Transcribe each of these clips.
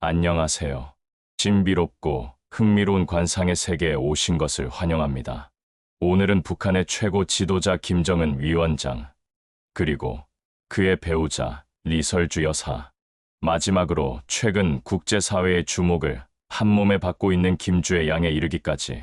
안녕하세요. 신비롭고 흥미로운 관상의 세계에 오신 것을 환영합니다. 오늘은 북한의 최고 지도자 김정은 위원장, 그리고 그의 배우자 리설주 여사, 마지막으로 최근 국제사회의 주목을 한몸에 받고 있는 김주의 양에 이르기까지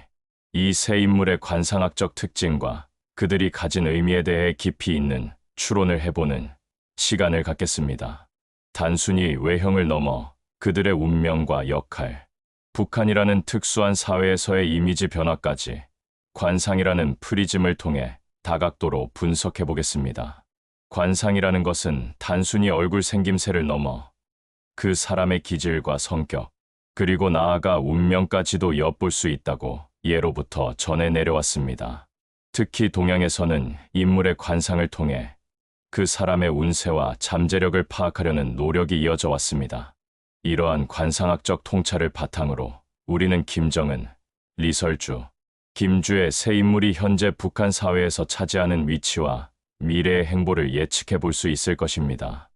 이 세 인물의 관상학적 특징과 그들이 가진 의미에 대해 깊이 있는 추론을 해보는 시간을 갖겠습니다. 단순히 외형을 넘어 그들의 운명과 역할, 북한이라는 특수한 사회에서의 이미지 변화까지 관상이라는 프리즘을 통해 다각도로 분석해 보겠습니다. 관상이라는 것은 단순히 얼굴 생김새를 넘어 그 사람의 기질과 성격, 그리고 나아가 운명까지도 엿볼 수 있다고 예로부터 전해 내려왔습니다. 특히 동양에서는 인물의 관상을 통해 그 사람의 운세와 잠재력을 파악하려는 노력이 이어져 왔습니다. 이러한 관상학적 통찰을 바탕으로 우리는 김정은, 리설주, 김주의 세 인물이 현재 북한 사회에서 차지하는 위치와 미래의 행보를 예측해 볼 수 있을 것입니다.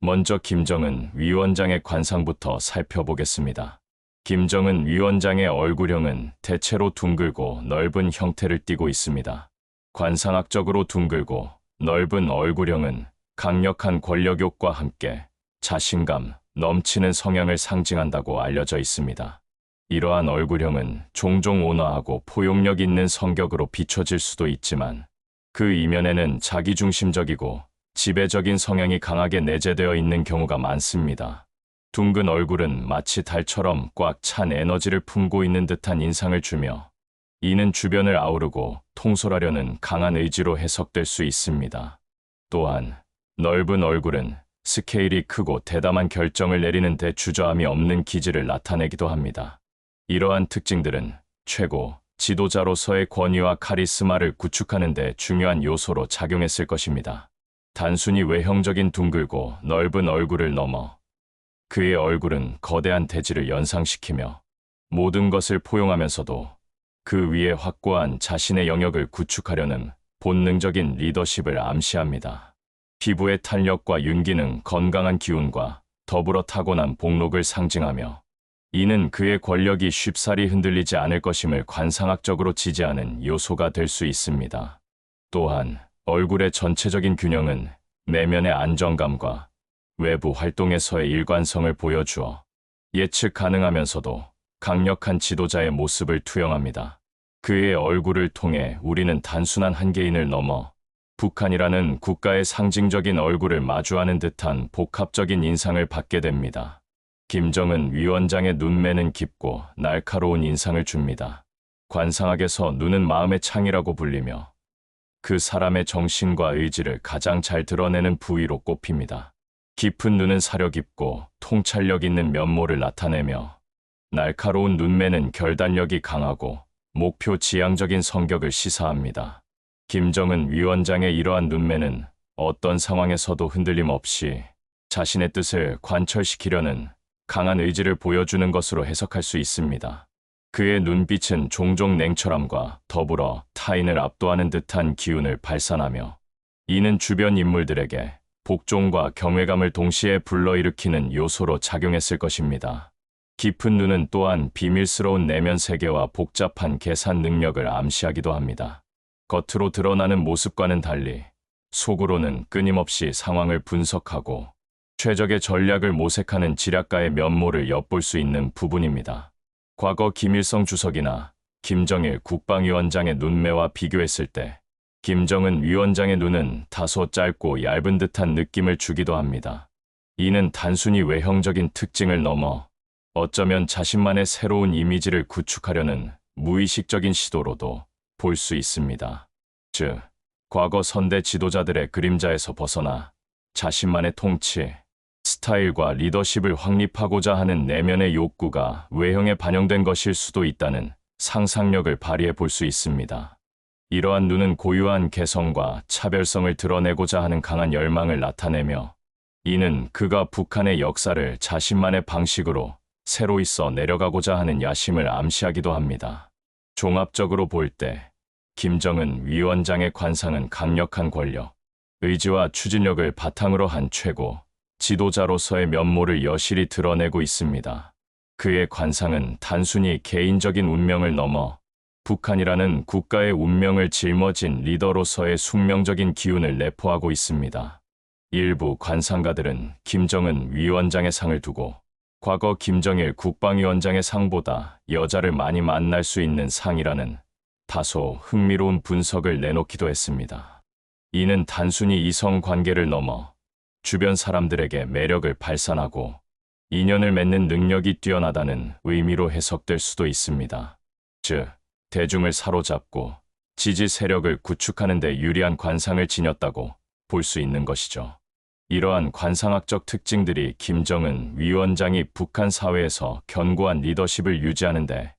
먼저 김정은 위원장의 관상부터 살펴보겠습니다. 김정은 위원장의 얼굴형은 대체로 둥글고 넓은 형태를 띠고 있습니다. 관상학적으로 둥글고 넓은 얼굴형은 강력한 권력욕과 함께 자신감 넘치는 성향을 상징한다고 알려져 있습니다. 이러한 얼굴형은 종종 온화하고 포용력 있는 성격으로 비춰질 수도 있지만 그 이면에는 자기중심적이고 지배적인 성향이 강하게 내재되어 있는 경우가 많습니다. 둥근 얼굴은 마치 달처럼 꽉 찬 에너지를 품고 있는 듯한 인상을 주며 이는 주변을 아우르고 통솔하려는 강한 의지로 해석될 수 있습니다. 또한 넓은 얼굴은 스케일이 크고 대담한 결정을 내리는 데 주저함이 없는 기질을 나타내기도 합니다. 이러한 특징들은 최고 지도자로서의 권위와 카리스마를 구축하는 데 중요한 요소로 작용했을 것입니다. 단순히 외형적인 둥글고 넓은 얼굴을 넘어 그의 얼굴은 거대한 대지를 연상시키며 모든 것을 포용하면서도 그 위에 확고한 자신의 영역을 구축하려는 본능적인 리더십을 암시합니다. 피부의 탄력과 윤기는 건강한 기운과 더불어 타고난 복록을 상징하며 이는 그의 권력이 쉽사리 흔들리지 않을 것임을 관상학적으로 지지하는 요소가 될 수 있습니다. 또한 얼굴의 전체적인 균형은 내면의 안정감과 외부 활동에서의 일관성을 보여주어 예측 가능하면서도 강력한 지도자의 모습을 투영합니다. 그의 얼굴을 통해 우리는 단순한 한계인을 넘어 북한이라는 국가의 상징적인 얼굴을 마주하는 듯한 복합적인 인상을 받게 됩니다. 김정은 위원장의 눈매는 깊고 날카로운 인상을 줍니다. 관상학에서 눈은 마음의 창이라고 불리며 그 사람의 정신과 의지를 가장 잘 드러내는 부위로 꼽힙니다. 깊은 눈은 사려 깊고 통찰력 있는 면모를 나타내며 날카로운 눈매는 결단력이 강하고 목표 지향적인 성격을 시사합니다. 김정은 위원장의 이러한 눈매는 어떤 상황에서도 흔들림 없이 자신의 뜻을 관철시키려는 강한 의지를 보여주는 것으로 해석할 수 있습니다. 그의 눈빛은 종종 냉철함과 더불어 타인을 압도하는 듯한 기운을 발산하며 이는 주변 인물들에게 복종과 경외감을 동시에 불러일으키는 요소로 작용했을 것입니다. 깊은 눈은 또한 비밀스러운 내면 세계와 복잡한 계산 능력을 암시하기도 합니다. 겉으로 드러나는 모습과는 달리 속으로는 끊임없이 상황을 분석하고 최적의 전략을 모색하는 지략가의 면모를 엿볼 수 있는 부분입니다. 과거 김일성 주석이나 김정일 국방위원장의 눈매와 비교했을 때 김정은 위원장의 눈은 다소 짧고 얇은 듯한 느낌을 주기도 합니다. 이는 단순히 외형적인 특징을 넘어 어쩌면 자신만의 새로운 이미지를 구축하려는 무의식적인 시도로도 볼 수 있습니다. 즉, 과거 선대 지도자들의 그림자에서 벗어나 자신만의 통치, 스타일과 리더십을 확립하고자 하는 내면의 욕구가 외형에 반영된 것일 수도 있다는 상상력을 발휘해 볼 수 있습니다. 이러한 눈은 고유한 개성과 차별성을 드러내고자 하는 강한 열망을 나타내며 이는 그가 북한의 역사를 자신만의 방식으로 새로 있어 내려가고자 하는 야심을 암시하기도 합니다. 종합적으로 볼 때 김정은 위원장의 관상은 강력한 권력, 의지와 추진력을 바탕으로 한 최고 지도자로서의 면모를 여실히 드러내고 있습니다. 그의 관상은 단순히 개인적인 운명을 넘어 북한이라는 국가의 운명을 짊어진 리더로서의 숙명적인 기운을 내포하고 있습니다. 일부 관상가들은 김정은 위원장의 상을 두고 과거 김정일 국방위원장의 상보다 여자를 많이 만날 수 있는 상이라는 다소 흥미로운 분석을 내놓기도 했습니다. 이는 단순히 이성 관계를 넘어 주변 사람들에게 매력을 발산하고 인연을 맺는 능력이 뛰어나다는 의미로 해석될 수도 있습니다. 즉, 대중을 사로잡고 지지 세력을 구축하는 데 유리한 관상을 지녔다고 볼 수 있는 것이죠. 이러한 관상학적 특징들이 김정은 위원장이 북한 사회에서 견고한 리더십을 유지하는 데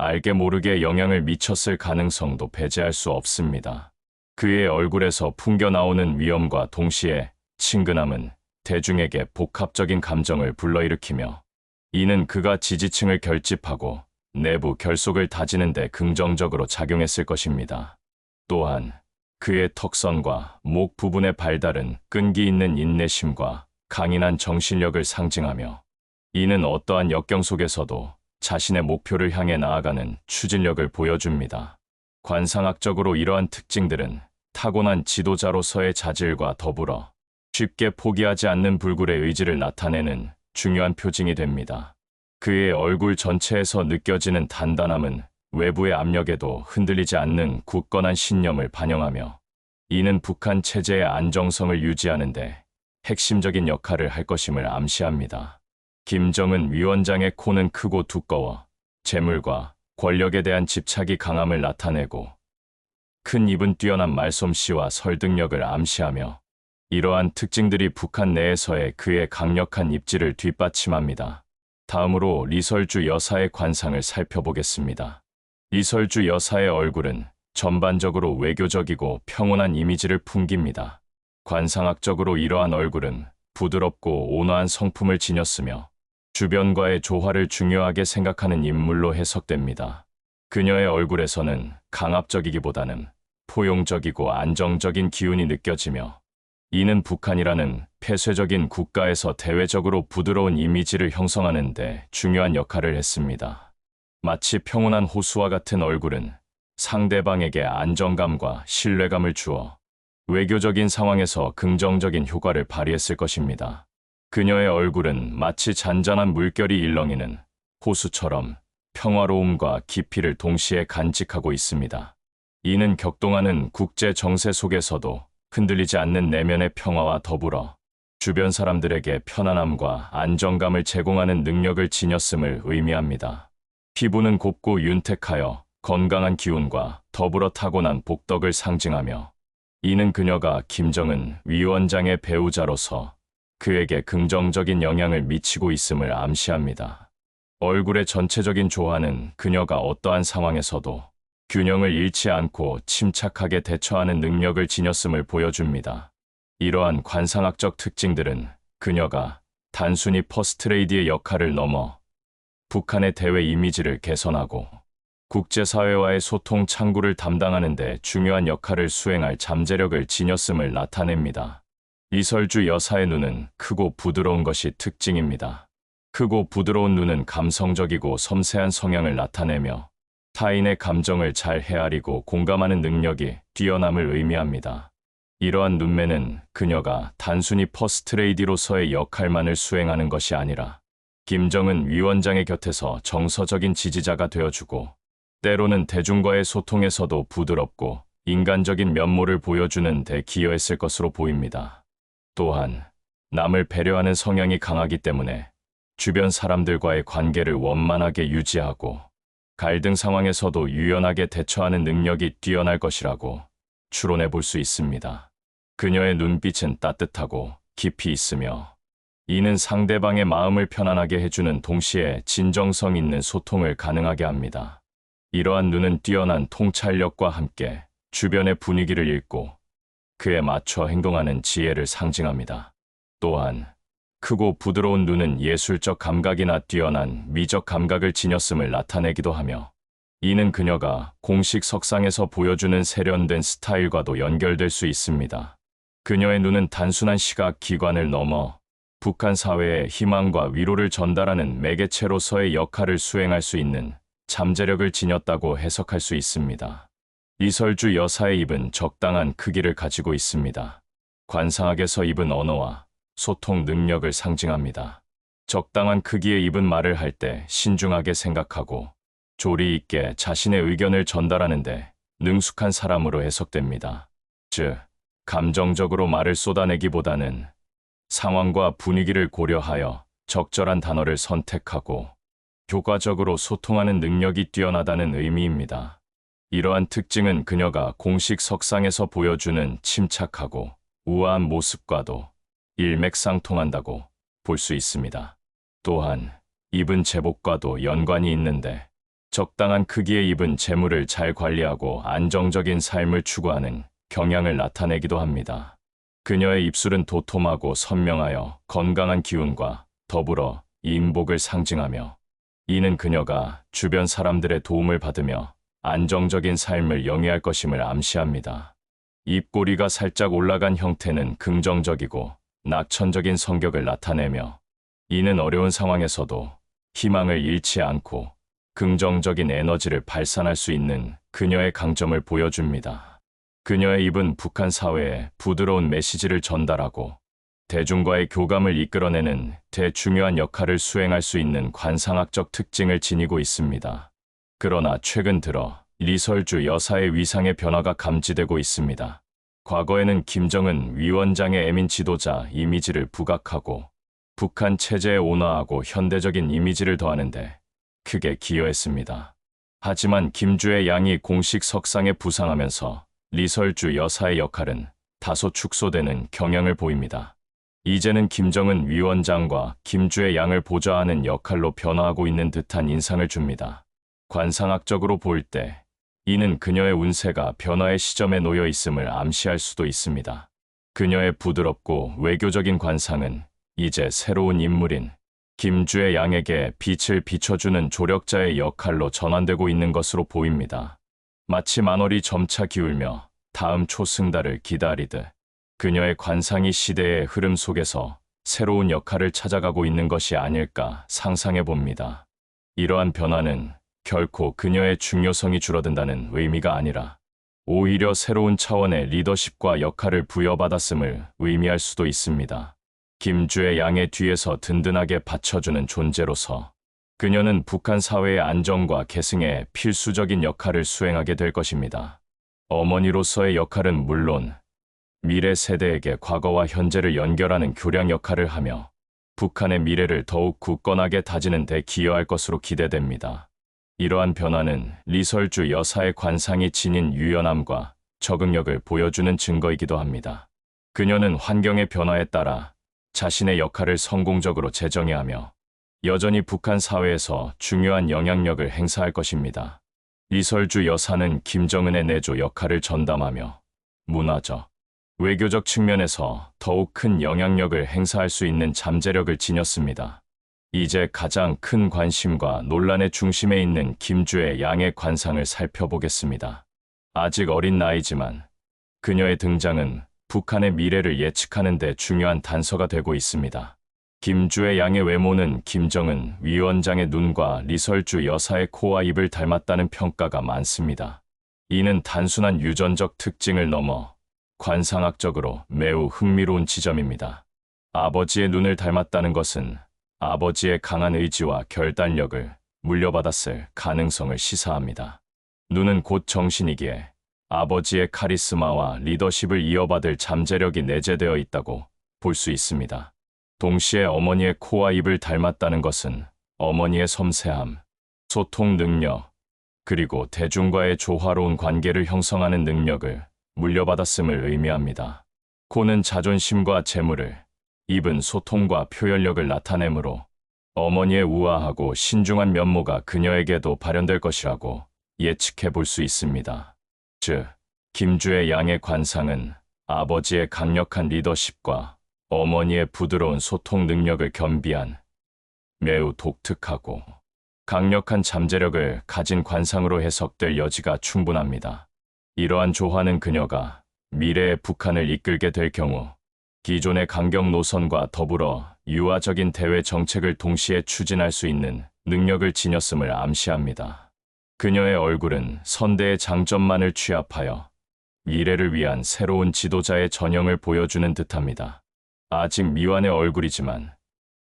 알게 모르게 영향을 미쳤을 가능성도 배제할 수 없습니다. 그의 얼굴에서 풍겨나오는 위엄과 동시에 친근함은 대중에게 복합적인 감정을 불러일으키며 이는 그가 지지층을 결집하고 내부 결속을 다지는 데 긍정적으로 작용했을 것입니다. 또한 그의 턱선과 목 부분의 발달은 끈기 있는 인내심과 강인한 정신력을 상징하며 이는 어떠한 역경 속에서도 자신의 목표를 향해 나아가는 추진력을 보여줍니다. 관상학적으로 이러한 특징들은 타고난 지도자로서의 자질과 더불어 쉽게 포기하지 않는 불굴의 의지를 나타내는 중요한 표징이 됩니다. 그의 얼굴 전체에서 느껴지는 단단함은 외부의 압력에도 흔들리지 않는 굳건한 신념을 반영하며 이는 북한 체제의 안정성을 유지하는 데 핵심적인 역할을 할 것임을 암시합니다. 김정은 위원장의 코는 크고 두꺼워 재물과 권력에 대한 집착이 강함을 나타내고 큰 입은 뛰어난 말솜씨와 설득력을 암시하며 이러한 특징들이 북한 내에서의 그의 강력한 입지를 뒷받침합니다. 다음으로 리설주 여사의 관상을 살펴보겠습니다. 리설주 여사의 얼굴은 전반적으로 외교적이고 평온한 이미지를 풍깁니다. 관상학적으로 이러한 얼굴은 부드럽고 온화한 성품을 지녔으며 주변과의 조화를 중요하게 생각하는 인물로 해석됩니다. 그녀의 얼굴에서는 강압적이기보다는 포용적이고 안정적인 기운이 느껴지며 이는 북한이라는 폐쇄적인 국가에서 대외적으로 부드러운 이미지를 형성하는 데 중요한 역할을 했습니다. 마치 평온한 호수와 같은 얼굴은 상대방에게 안정감과 신뢰감을 주어 외교적인 상황에서 긍정적인 효과를 발휘했을 것입니다. 그녀의 얼굴은 마치 잔잔한 물결이 일렁이는 호수처럼 평화로움과 깊이를 동시에 간직하고 있습니다. 이는 격동하는 국제 정세 속에서도 흔들리지 않는 내면의 평화와 더불어 주변 사람들에게 편안함과 안정감을 제공하는 능력을 지녔음을 의미합니다. 피부는 곱고 윤택하여 건강한 기운과 더불어 타고난 복덕을 상징하며 이는 그녀가 김정은 위원장의 배우자로서 그에게 긍정적인 영향을 미치고 있음을 암시합니다. 얼굴의 전체적인 조화는 그녀가 어떠한 상황에서도 균형을 잃지 않고 침착하게 대처하는 능력을 지녔음을 보여줍니다. 이러한 관상학적 특징들은 그녀가 단순히 퍼스트레이디의 역할을 넘어 북한의 대외 이미지를 개선하고 국제사회와의 소통 창구를 담당하는 데 중요한 역할을 수행할 잠재력을 지녔음을 나타냅니다. 이설주 여사의 눈은 크고 부드러운 것이 특징입니다. 크고 부드러운 눈은 감성적이고 섬세한 성향을 나타내며 타인의 감정을 잘 헤아리고 공감하는 능력이 뛰어남을 의미합니다. 이러한 눈매는 그녀가 단순히 퍼스트레이디로서의 역할만을 수행하는 것이 아니라 김정은 위원장의 곁에서 정서적인 지지자가 되어주고 때로는 대중과의 소통에서도 부드럽고 인간적인 면모를 보여주는 데 기여했을 것으로 보입니다. 또한 남을 배려하는 성향이 강하기 때문에 주변 사람들과의 관계를 원만하게 유지하고 갈등 상황에서도 유연하게 대처하는 능력이 뛰어날 것이라고 추론해 볼 수 있습니다. 그녀의 눈빛은 따뜻하고 깊이 있으며 이는 상대방의 마음을 편안하게 해주는 동시에 진정성 있는 소통을 가능하게 합니다. 이러한 눈은 뛰어난 통찰력과 함께 주변의 분위기를 읽고 그에 맞춰 행동하는 지혜를 상징합니다. 또한 크고 부드러운 눈은 예술적 감각이나 뛰어난 미적 감각을 지녔음을 나타내기도 하며 이는 그녀가 공식 석상에서 보여주는 세련된 스타일과도 연결될 수 있습니다. 그녀의 눈은 단순한 시각 기관을 넘어 북한 사회에 희망과 위로를 전달하는 매개체로서의 역할을 수행할 수 있는 잠재력을 지녔다고 해석할 수 있습니다. 이설주 여사의 입은 적당한 크기를 가지고 있습니다. 관상학에서 입은 언어와 소통 능력을 상징합니다. 적당한 크기의 입은 말을 할 때 신중하게 생각하고 조리 있게 자신의 의견을 전달하는데 능숙한 사람으로 해석됩니다. 즉, 감정적으로 말을 쏟아내기보다는 상황과 분위기를 고려하여 적절한 단어를 선택하고 효과적으로 소통하는 능력이 뛰어나다는 의미입니다. 이러한 특징은 그녀가 공식 석상에서 보여주는 침착하고 우아한 모습과도 일맥상통한다고 볼 수 있습니다. 또한 입은 제복과도 연관이 있는데 적당한 크기의 입은 재물을 잘 관리하고 안정적인 삶을 추구하는 경향을 나타내기도 합니다. 그녀의 입술은 도톰하고 선명하여 건강한 기운과 더불어 인복을 상징하며 이는 그녀가 주변 사람들의 도움을 받으며 안정적인 삶을 영위할 것임을 암시합니다. 입꼬리가 살짝 올라간 형태는 긍정적이고 낙천적인 성격을 나타내며 이는 어려운 상황에서도 희망을 잃지 않고 긍정적인 에너지를 발산할 수 있는 그녀의 강점을 보여줍니다. 그녀의 입은 북한 사회에 부드러운 메시지를 전달하고 대중과의 교감을 이끌어내는 대중요한 역할을 수행할 수 있는 관상학적 특징을 지니고 있습니다. 그러나 최근 들어 리설주 여사의 위상의 변화가 감지되고 있습니다. 과거에는 김정은 위원장의 애민 지도자 이미지를 부각하고 북한 체제에 온화하고 현대적인 이미지를 더하는데 크게 기여했습니다. 하지만 김주의 양이 공식 석상에 부상하면서 리설주 여사의 역할은 다소 축소되는 경향을 보입니다. 이제는 김정은 위원장과 김주의 양을 보좌하는 역할로 변화하고 있는 듯한 인상을 줍니다. 관상학적으로 볼때 이는 그녀의 운세가 변화의 시점에 놓여 있음을 암시할 수도 있습니다. 그녀의 부드럽고 외교적인 관상은 이제 새로운 인물인 김주의 양에게 빛을 비춰주는 조력자의 역할로 전환되고 있는 것으로 보입니다. 마치 만월이 점차 기울며 다음 초승달을 기다리듯 그녀의 관상이 시대의 흐름 속에서 새로운 역할을 찾아가고 있는 것이 아닐까 상상해 봅니다. 이러한 변화는 결코 그녀의 중요성이 줄어든다는 의미가 아니라 오히려 새로운 차원의 리더십과 역할을 부여받았음을 의미할 수도 있습니다. 김주의 양의 뒤에서 든든하게 받쳐주는 존재로서 그녀는 북한 사회의 안정과 계승에 필수적인 역할을 수행하게 될 것입니다. 어머니로서의 역할은 물론 미래 세대에게 과거와 현재를 연결하는 교량 역할을 하며 북한의 미래를 더욱 굳건하게 다지는 데 기여할 것으로 기대됩니다. 이러한 변화는 리설주 여사의 관상이 지닌 유연함과 적응력을 보여주는 증거이기도 합니다. 그녀는 환경의 변화에 따라 자신의 역할을 성공적으로 재정의하며 여전히 북한 사회에서 중요한 영향력을 행사할 것입니다. 리설주 여사는 김정은의 내조 역할을 전담하며 문화적, 외교적 측면에서 더욱 큰 영향력을 행사할 수 있는 잠재력을 지녔습니다. 이제 가장 큰 관심과 논란의 중심에 있는 김주의 양의 관상을 살펴보겠습니다. 아직 어린 나이지만 그녀의 등장은 북한의 미래를 예측하는 데 중요한 단서가 되고 있습니다. 김주의 양의 외모는 김정은 위원장의 눈과 리설주 여사의 코와 입을 닮았다는 평가가 많습니다. 이는 단순한 유전적 특징을 넘어 관상학적으로 매우 흥미로운 지점입니다. 아버지의 눈을 닮았다는 것은 아버지의 강한 의지와 결단력을 물려받았을 가능성을 시사합니다. 눈은 곧 정신이기에 아버지의 카리스마와 리더십을 이어받을 잠재력이 내재되어 있다고 볼 수 있습니다. 동시에 어머니의 코와 입을 닮았다는 것은 어머니의 섬세함, 소통 능력, 그리고 대중과의 조화로운 관계를 형성하는 능력을 물려받았음을 의미합니다. 코는 자존심과 재물을, 입은 소통과 표현력을 나타내므로 어머니의 우아하고 신중한 면모가 그녀에게도 발현될 것이라고 예측해 볼 수 있습니다. 즉, 김주의 양의 관상은 아버지의 강력한 리더십과 어머니의 부드러운 소통 능력을 겸비한 매우 독특하고 강력한 잠재력을 가진 관상으로 해석될 여지가 충분합니다. 이러한 조화는 그녀가 미래의 북한을 이끌게 될 경우 기존의 강경 노선과 더불어 유화적인 대외 정책을 동시에 추진할 수 있는 능력을 지녔음을 암시합니다. 그녀의 얼굴은 선대의 장점만을 취합하여 미래를 위한 새로운 지도자의 전형을 보여주는 듯합니다. 아직 미완의 얼굴이지만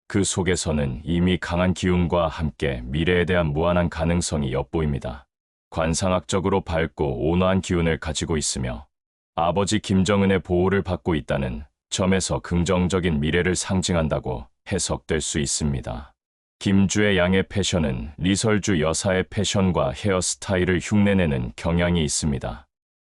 그 속에서는 이미 강한 기운과 함께 미래에 대한 무한한 가능성이 엿보입니다. 관상학적으로 밝고 온화한 기운을 가지고 있으며 아버지 김정은의 보호를 받고 있다는 점에서 긍정적인 미래를 상징한다고 해석될 수 있습니다. 김주의 양의 패션은 리설주 여사의 패션과 헤어스타일을 흉내내는 경향이 있습니다.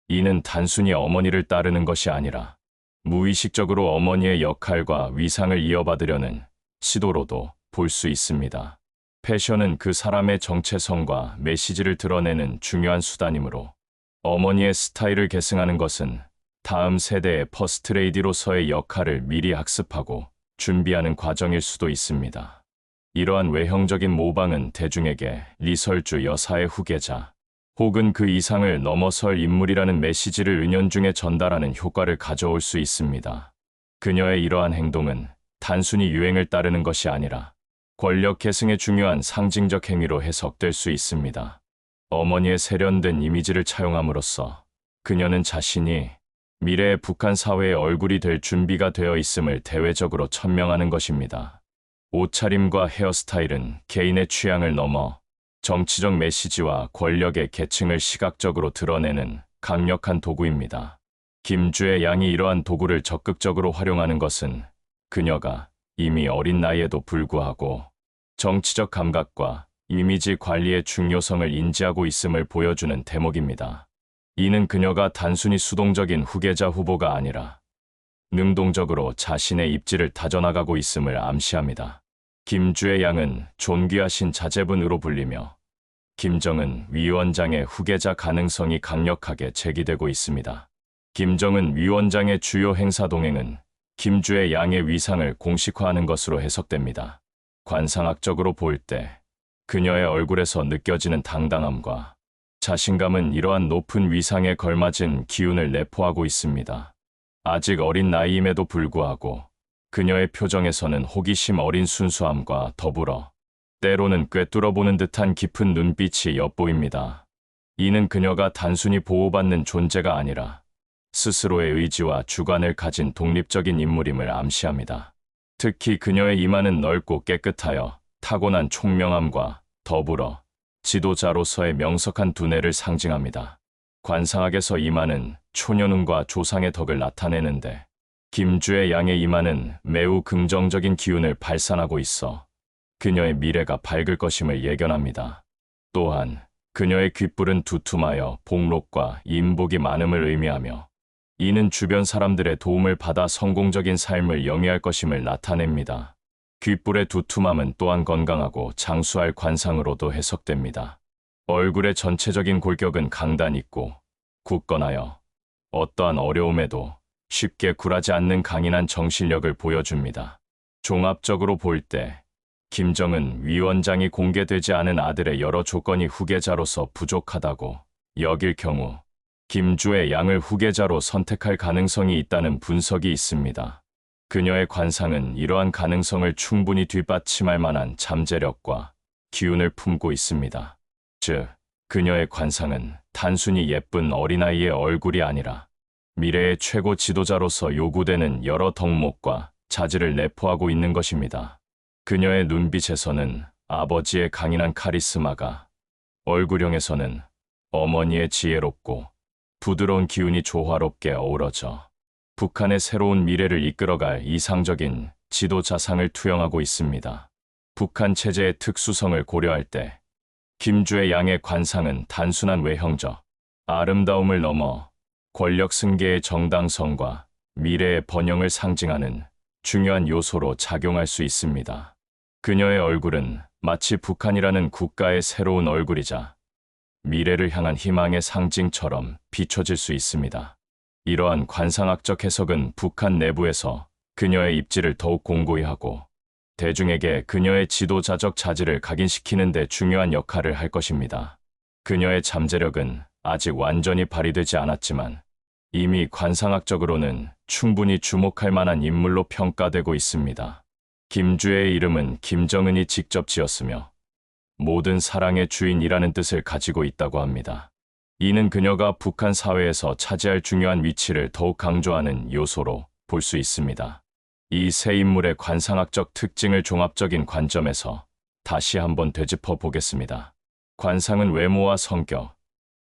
이는 단순히 어머니를 따르는 것이 아니라 무의식적으로 어머니의 역할과 위상을 이어받으려는 시도로도 볼 수 있습니다. 패션은 그 사람의 정체성과 메시지를 드러내는 중요한 수단이므로 어머니의 스타일을 계승하는 것은 다음 세대의 퍼스트레이디로서의 역할을 미리 학습하고 준비하는 과정일 수도 있습니다. 이러한 외형적인 모방은 대중에게 리설주 여사의 후계자 혹은 그 이상을 넘어설 인물이라는 메시지를 은연중에 전달하는 효과를 가져올 수 있습니다. 그녀의 이러한 행동은 단순히 유행을 따르는 것이 아니라 권력 계승의 중요한 상징적 행위로 해석될 수 있습니다. 어머니의 세련된 이미지를 차용함으로써 그녀는 자신이 미래의 북한 사회의 얼굴이 될 준비가 되어 있음을 대외적으로 천명하는 것입니다. 옷차림과 헤어스타일은 개인의 취향을 넘어 정치적 메시지와 권력의 계층을 시각적으로 드러내는 강력한 도구입니다. 김주의 양이 이러한 도구를 적극적으로 활용하는 것은 그녀가 이미 어린 나이에도 불구하고 정치적 감각과 이미지 관리의 중요성을 인지하고 있음을 보여주는 대목입니다. 이는 그녀가 단순히 수동적인 후계자 후보가 아니라 능동적으로 자신의 입지를 다져나가고 있음을 암시합니다. 김주의 양은 존귀하신 자제분으로 불리며 김정은 위원장의 후계자 가능성이 강력하게 제기되고 있습니다. 김정은 위원장의 주요 행사 동행은 김주의 양의 위상을 공식화하는 것으로 해석됩니다. 관상학적으로 볼때 그녀의 얼굴에서 느껴지는 당당함과 자신감은 이러한 높은 위상에 걸맞은 기운을 내포하고 있습니다. 아직 어린 나이임에도 불구하고 그녀의 표정에서는 호기심 어린 순수함과 더불어 때로는 꿰뚫어보는 듯한 깊은 눈빛이 엿보입니다. 이는 그녀가 단순히 보호받는 존재가 아니라 스스로의 의지와 주관을 가진 독립적인 인물임을 암시합니다. 특히 그녀의 이마는 넓고 깨끗하여 타고난 총명함과 더불어 지도자로서의 명석한 두뇌를 상징합니다. 관상학에서 이마는 초년운과 조상의 덕을 나타내는데 김주의 양의 이마는 매우 긍정적인 기운을 발산하고 있어 그녀의 미래가 밝을 것임을 예견합니다. 또한 그녀의 귓불은 두툼하여 복록과 인복이 많음을 의미하며 이는 주변 사람들의 도움을 받아 성공적인 삶을 영위할 것임을 나타냅니다. 귓불의 두툼함은 또한 건강하고 장수할 관상으로도 해석됩니다. 얼굴의 전체적인 골격은 강단 있고 굳건하여 어떠한 어려움에도 쉽게 굴하지 않는 강인한 정신력을 보여줍니다. 종합적으로 볼 때 김정은 위원장이 공개되지 않은 아들의 여러 조건이 후계자로서 부족하다고 여길 경우 김주의 양을 후계자로 선택할 가능성이 있다는 분석이 있습니다. 그녀의 관상은 이러한 가능성을 충분히 뒷받침할 만한 잠재력과 기운을 품고 있습니다. 즉, 그녀의 관상은 단순히 예쁜 어린아이의 얼굴이 아니라 미래의 최고 지도자로서 요구되는 여러 덕목과 자질을 내포하고 있는 것입니다. 그녀의 눈빛에서는 아버지의 강인한 카리스마가, 얼굴형에서는 어머니의 지혜롭고 부드러운 기운이 조화롭게 어우러져 북한의 새로운 미래를 이끌어갈 이상적인 지도 자상을 투영하고 있습니다. 북한 체제의 특수성을 고려할 때 김주의 양의 관상은 단순한 외형적, 아름다움을 넘어 권력 승계의 정당성과 미래의 번영을 상징하는 중요한 요소로 작용할 수 있습니다. 그녀의 얼굴은 마치 북한이라는 국가의 새로운 얼굴이자 미래를 향한 희망의 상징처럼 비춰질 수 있습니다. 이러한 관상학적 해석은 북한 내부에서 그녀의 입지를 더욱 공고히 하고 대중에게 그녀의 지도자적 자질을 각인시키는 데 중요한 역할을 할 것입니다. 그녀의 잠재력은 아직 완전히 발휘되지 않았지만 이미 관상학적으로는 충분히 주목할 만한 인물로 평가되고 있습니다. 김주의 이름은 김정은이 직접 지었으며 모든 사랑의 주인이라는 뜻을 가지고 있다고 합니다. 이는 그녀가 북한 사회에서 차지할 중요한 위치를 더욱 강조하는 요소로 볼 수 있습니다. 이 세 인물의 관상학적 특징을 종합적인 관점에서 다시 한번 되짚어 보겠습니다. 관상은 외모와 성격,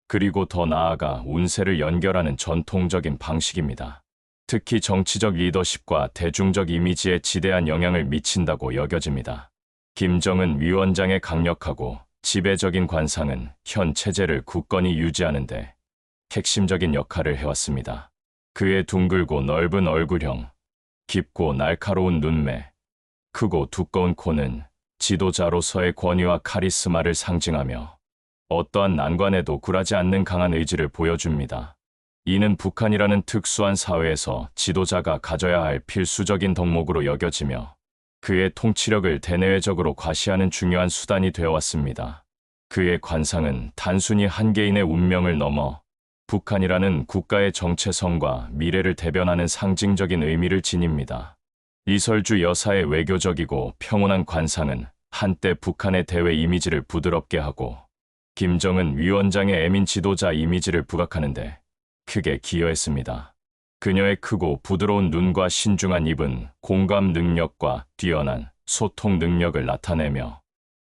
그리고 더 나아가 운세를 연결하는 전통적인 방식입니다. 특히 정치적 리더십과 대중적 이미지에 지대한 영향을 미친다고 여겨집니다. 김정은 위원장의 강력하고 지배적인 관상은 현 체제를 굳건히 유지하는데 핵심적인 역할을 해왔습니다. 그의 둥글고 넓은 얼굴형, 깊고 날카로운 눈매, 크고 두꺼운 코는 지도자로서의 권위와 카리스마를 상징하며 어떠한 난관에도 굴하지 않는 강한 의지를 보여줍니다. 이는 북한이라는 특수한 사회에서 지도자가 가져야 할 필수적인 덕목으로 여겨지며 그의 통치력을 대내외적으로 과시하는 중요한 수단이 되어 왔습니다. 그의 관상은 단순히 한 개인의 운명을 넘어 북한이라는 국가의 정체성과 미래를 대변하는 상징적인 의미를 지닙니다. 이설주 여사의 외교적이고 평온한 관상은 한때 북한의 대외 이미지를 부드럽게 하고 김정은 위원장의 애민 지도자 이미지를 부각하는데 크게 기여했습니다. 그녀의 크고 부드러운 눈과 신중한 입은 공감 능력과 뛰어난 소통 능력을 나타내며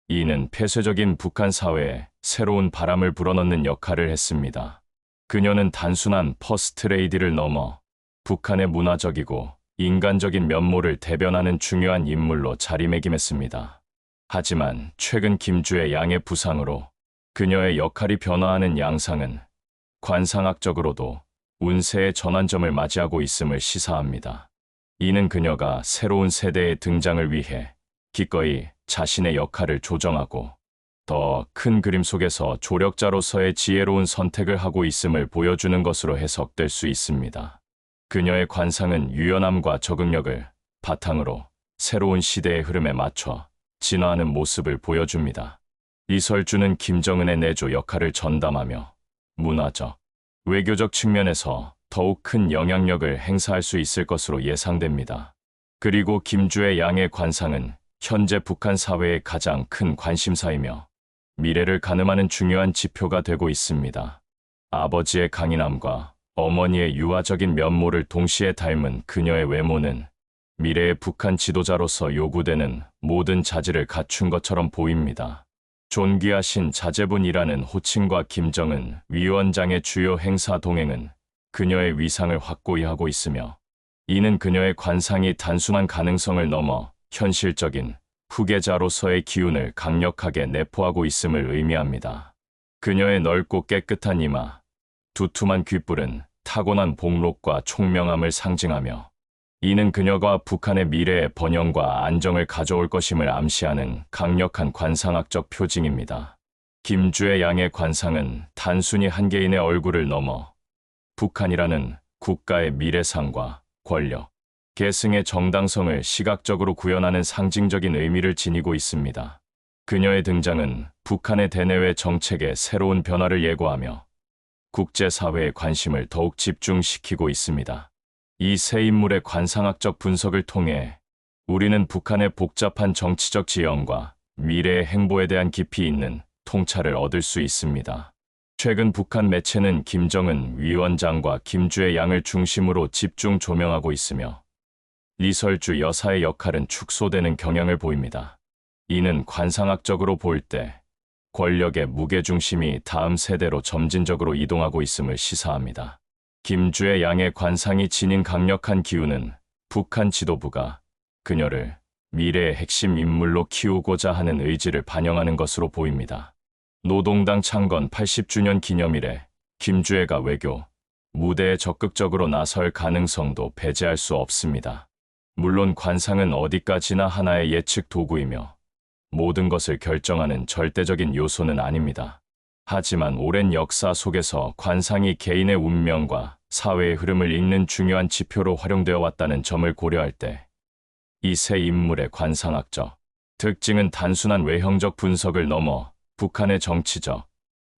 이는 폐쇄적인 북한 사회에 새로운 바람을 불어넣는 역할을 했습니다. 그녀는 단순한 퍼스트레이디를 넘어 북한의 문화적이고 인간적인 면모를 대변하는 중요한 인물로 자리매김했습니다. 하지만 최근 김주의 양의 부상으로 그녀의 역할이 변화하는 양상은 관상학적으로도 운세의 전환점을 맞이하고 있음을 시사합니다. 이는 그녀가 새로운 세대의 등장을 위해 기꺼이 자신의 역할을 조정하고 더 큰 그림 속에서 조력자로서의 지혜로운 선택을 하고 있음을 보여주는 것으로 해석될 수 있습니다. 그녀의 관상은 유연함과 적응력을 바탕으로 새로운 시대의 흐름에 맞춰 진화하는 모습을 보여줍니다. 이설주는 김정은의 내조 역할을 전담하며 문화적, 외교적 측면에서 더욱 큰 영향력을 행사할 수 있을 것으로 예상됩니다. 그리고 김주의 양의 관상은 현재 북한 사회의 가장 큰 관심사이며 미래를 가늠하는 중요한 지표가 되고 있습니다. 아버지의 강인함과 어머니의 유아적인 면모를 동시에 닮은 그녀의 외모는 미래의 북한 지도자로서 요구되는 모든 자질을 갖춘 것처럼 보입니다. 존귀하신 자제분이라는 호칭과 김정은 위원장의 주요 행사 동행은 그녀의 위상을 확고히 하고 있으며 이는 그녀의 관상이 단순한 가능성을 넘어 현실적인 후계자로서의 기운을 강력하게 내포하고 있음을 의미합니다. 그녀의 넓고 깨끗한 이마, 두툼한 귓불은 타고난 복록과 총명함을 상징하며 이는 그녀가 북한의 미래의 번영과 안정을 가져올 것임을 암시하는 강력한 관상학적 표징입니다. 김주의 양의 관상은 단순히 한 개인의 얼굴을 넘어 북한이라는 국가의 미래상과 권력, 계승의 정당성을 시각적으로 구현하는 상징적인 의미를 지니고 있습니다. 그녀의 등장은 북한의 대내외 정책의 새로운 변화를 예고하며 국제사회의 관심을 더욱 집중시키고 있습니다. 이 세 인물의 관상학적 분석을 통해 우리는 북한의 복잡한 정치적 지형과 미래의 행보에 대한 깊이 있는 통찰을 얻을 수 있습니다. 최근 북한 매체는 김정은 위원장과 김주의 양을 중심으로 집중 조명하고 있으며 리설주 여사의 역할은 축소되는 경향을 보입니다. 이는 관상학적으로 볼 때 권력의 무게중심이 다음 세대로 점진적으로 이동하고 있음을 시사합니다. 김주의 양의 관상이 지닌 강력한 기운은 북한 지도부가 그녀를 미래의 핵심 인물로 키우고자 하는 의지를 반영하는 것으로 보입니다. 노동당 창건 80주년 기념일에 김주애가 외교, 무대에 적극적으로 나설 가능성도 배제할 수 없습니다. 물론 관상은 어디까지나 하나의 예측 도구이며 모든 것을 결정하는 절대적인 요소는 아닙니다. 하지만 오랜 역사 속에서 관상이 개인의 운명과 사회의 흐름을 읽는 중요한 지표로 활용되어 왔다는 점을 고려할 때 이 세 인물의 관상학적 특징은 단순한 외형적 분석을 넘어 북한의 정치적,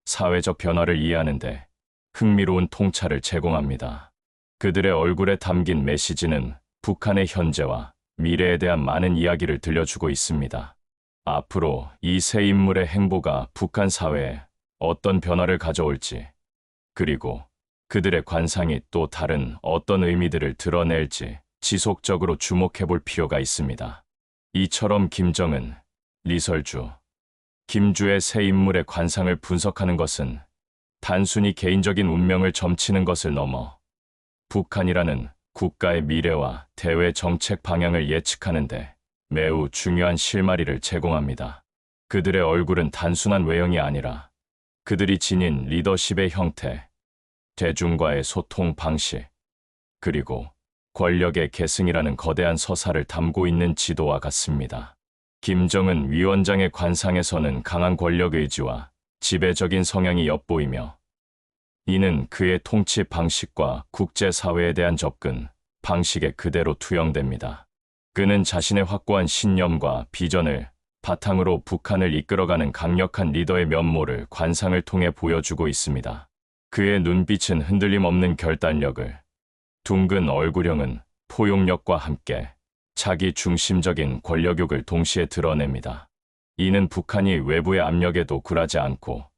사회적 변화를 이해하는데 흥미로운 통찰을 제공합니다. 그들의 얼굴에 담긴 메시지는 북한의 현재와 미래에 대한 많은 이야기를 들려주고 있습니다. 앞으로 이 세 인물의 행보가 북한 사회에 어떤 변화를 가져올지, 그리고 그들의 관상이 또 다른 어떤 의미들을 드러낼지 지속적으로 주목해 볼 필요가 있습니다. 이처럼 김정은, 리설주, 김주의 세 인물의 관상을 분석하는 것은 단순히 개인적인 운명을 점치는 것을 넘어 북한이라는 국가의 미래와 대외 정책 방향을 예측하는데 매우 중요한 실마리를 제공합니다. 그들의 얼굴은 단순한 외형이 아니라 그들이 지닌 리더십의 형태, 대중과의 소통 방식, 그리고 권력의 계승이라는 거대한 서사를 담고 있는 지도와 같습니다. 김정은 위원장의 관상에서는 강한 권력 의지와 지배적인 성향이 엿보이며 이는 그의 통치 방식과 국제사회에 대한 접근 방식에 그대로 투영됩니다. 그는 자신의 확고한 신념과 비전을 바탕으로 북한을 이끌어가는 강력한 리더의 면모를 관상을 통해 보여주고 있습니다. 그의 눈빛은 흔들림 없는 결단력을, 둥근 얼굴형은 포용력과 함께 자기 중심적인 권력욕을 동시에 드러냅니다. 이는 북한이 외부의 압력에도 굴하지 않고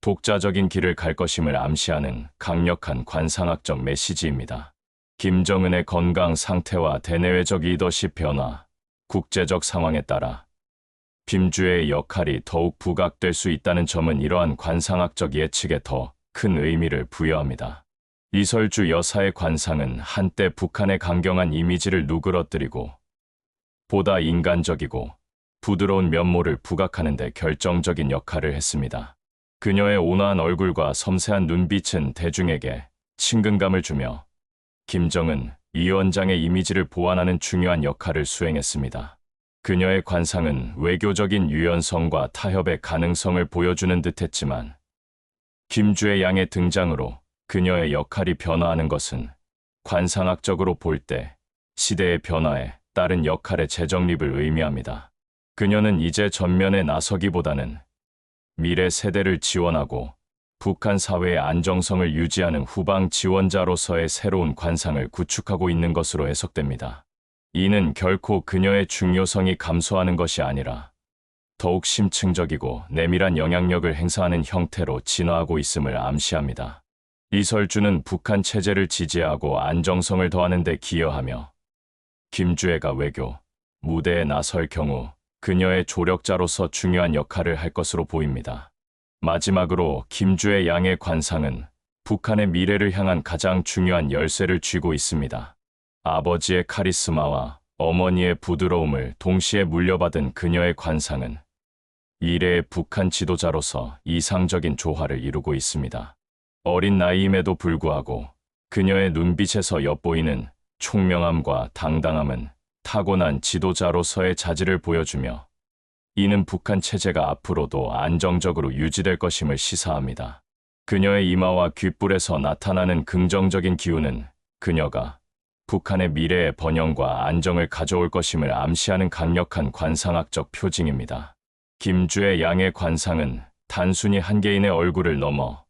독자적인 길을 갈 것임을 암시하는 강력한 관상학적 메시지입니다. 김정은의 건강 상태와 대내외적 리더십 변화, 국제적 상황에 따라 김주의 역할이 더욱 부각될 수 있다는 점은 이러한 관상학적 예측에 더 큰 의미를 부여합니다. 이설주 여사의 관상은 한때 북한의 강경한 이미지를 누그러뜨리고 보다 인간적이고 부드러운 면모를 부각하는 데 결정적인 역할을 했습니다. 그녀의 온화한 얼굴과 섬세한 눈빛은 대중에게 친근감을 주며 김정은 위원장의 이미지를 보완하는 중요한 역할을 수행했습니다. 그녀의 관상은 외교적인 유연성과 타협의 가능성을 보여주는 듯했지만 김주의 양의 등장으로 그녀의 역할이 변화하는 것은 관상학적으로 볼 때 시대의 변화에 따른 역할의 재정립을 의미합니다. 그녀는 이제 전면에 나서기보다는 미래 세대를 지원하고 북한 사회의 안정성을 유지하는 후방 지원자로서의 새로운 관상을 구축하고 있는 것으로 해석됩니다. 이는 결코 그녀의 중요성이 감소하는 것이 아니라 더욱 심층적이고 내밀한 영향력을 행사하는 형태로 진화하고 있음을 암시합니다. 이설주는 북한 체제를 지지하고 안정성을 더하는 데 기여하며 김주애가 외교, 무대에 나설 경우 그녀의 조력자로서 중요한 역할을 할 것으로 보입니다. 마지막으로 김주의 양의 관상은 북한의 미래를 향한 가장 중요한 열쇠를 쥐고 있습니다. 아버지의 카리스마와 어머니의 부드러움을 동시에 물려받은 그녀의 관상은 미래의 북한 지도자로서 이상적인 조화를 이루고 있습니다. 어린 나이임에도 불구하고 그녀의 눈빛에서 엿보이는 총명함과 당당함은 타고난 지도자로서의 자질을 보여주며 이는 북한 체제가 앞으로도 안정적으로 유지될 것임을 시사합니다. 그녀의 이마와 귓불에서 나타나는 긍정적인 기운은 그녀가 북한의 미래의 번영과 안정을 가져올 것임을 암시하는 강력한 관상학적 표징입니다. 김주의 양의 관상은 단순히 한 개인의 얼굴을 넘어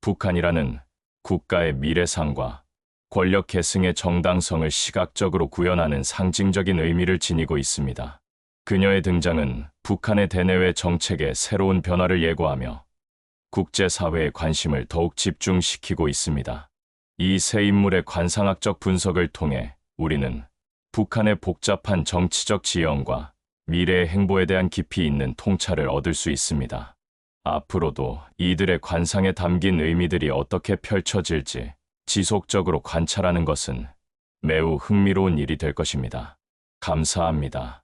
북한이라는 국가의 미래상과 권력 계승의 정당성을 시각적으로 구현하는 상징적인 의미를 지니고 있습니다. 그녀의 등장은 북한의 대내외 정책의 새로운 변화를 예고하며 국제사회의 관심을 더욱 집중시키고 있습니다. 이 세 인물의 관상학적 분석을 통해 우리는 북한의 복잡한 정치적 지형과 미래의 행보에 대한 깊이 있는 통찰을 얻을 수 있습니다. 앞으로도 이들의 관상에 담긴 의미들이 어떻게 펼쳐질지 지속적으로 관찰하는 것은 매우 흥미로운 일이 될 것입니다. 감사합니다.